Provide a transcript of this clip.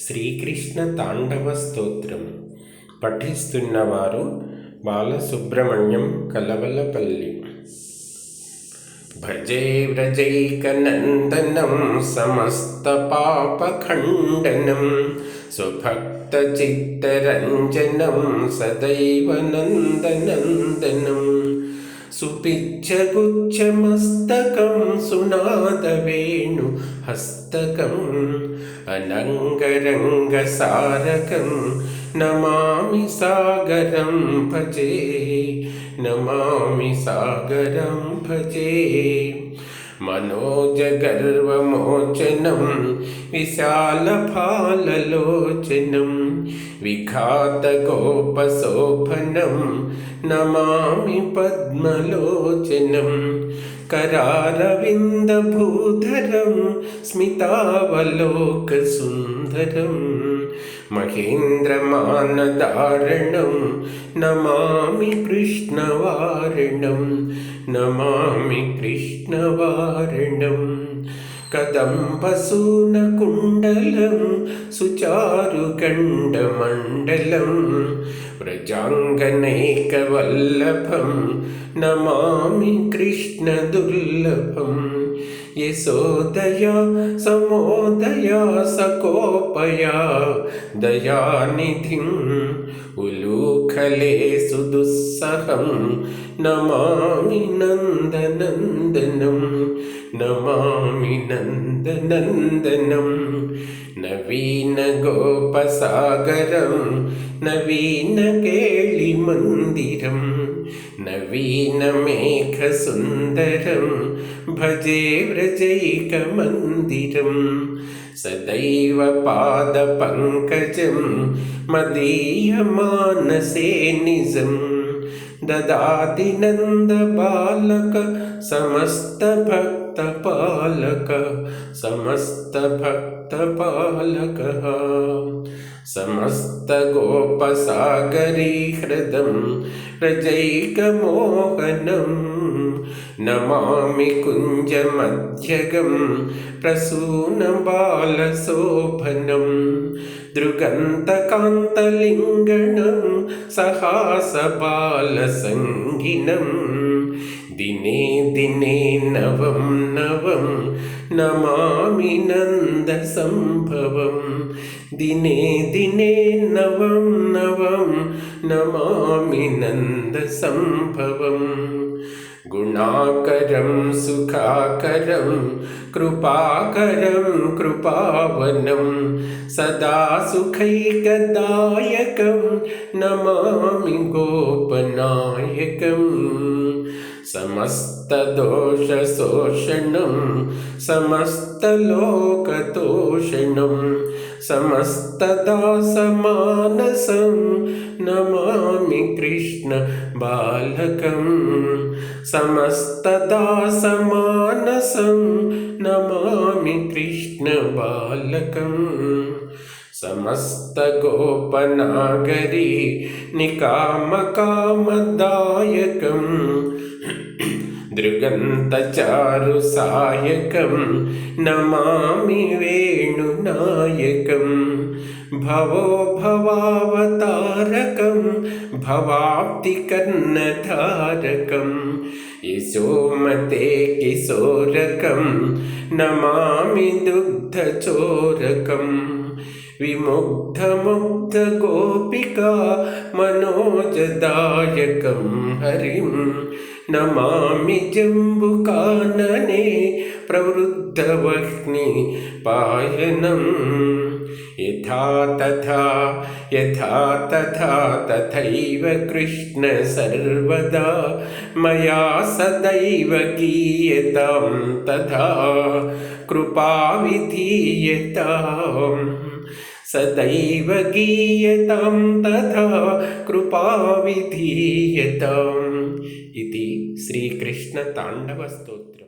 శ్రీకృష్ణ తాండవ స్తోత్రం పఠిస్తున్నవారు బాలసుబ్రహ్మణ్యం కలవలపల్లి. భజే వ్రజైకనందనం సమస్తపాపఖండనం సుభక్తచిత్తరంజనం సదైవ నందనందనం. सुपिच्छगुच्छमस्तकं सुनादवेणुहस्तकम् अनङ्गरङ्गसारकं नमामि सागरं भजे नमामि सागरं भजे मनोजगर्वमोचनं विशालफाललोचनं विघातगोपशोभनं नमामि पद्मलोचनं करारविन्दभूधरं स्मितावलोकसुन्दरं महेन्द्रमानदारणं नमामि कृष्णवारणं नमामि कृष्णवारणं। कदम्बसूनकुण्डलं सुचारुगण्डमण्डलं व्रजाङ्गनैकवल्लभं नमामि యశోదయ సమోదయ సకోపయ దయానిధిం ఉలూఖలే సుదుస్ सुदुःसहं नमामि नन्दनन्दनं नमामि नन्दनन्दनं। नवीनगोपसागरं नवीनकेळिमन्दिरं नवीनमेघसुन्दरं भजे व्रजैकमन्दिरं। सदैव पादपङ्कजं मदीयमानसे निजं ददाति नन्दबालक समस्तभक्तपालक समस्तभक्तपालकः समस्तगोपसागरीहृदं रजैकमोहनं नमामि कुञ्जमध्यगं प्रसूनबालशोभनं दृगन्तकान्तलिङ्गणं सहासबालसङ्गिनं दिने दिने नवं नवं नमामि नन्दसम्भवं। दिने दिने नवं नवं नमामि नन्दसम्भवम् गुणाकरं सुखाकरं कृपाकरं कृपावनं सदा सुखैकदायकं नमामि गोपनायकम् समस्तदोषशोषणं समस्तलोकतोषणं समस्तदासमानसं नमामि कृष्णबालकम् समस्तदासमानसं नमामि कृष्णबालकम् समस्तगोपनागरी निकामकामदायकम् दृगन्तचारुसायकं नमामि वेणुनायकं भवो भवावतारकं भवाप्तिकर्णधारकं यशोमते किशोरकं नमामि दुग्धचोरकम् विमुग्धमुग्धगोपिका मनोजदायकं हरिं नमामि जम्बुकानने प्रवृद्धवह्नि पायनं। यथा तथा यथा तथा तथैव कृष्ण सर्वदा। मया सदैव गीयतां तथा कृपाविधीयताम् सदैव गीयतां तथा कृपाविधीयताम् इति श्रीकृष्णताण्डवस्तोत्रम्